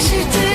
是最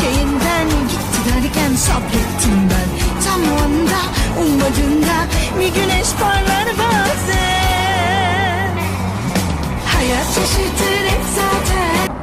şeyinden gitti derken sabrettim ben. Tam o anda ummadığında bir güneş parlar bazen. Hayat şaşırtır hep zaten.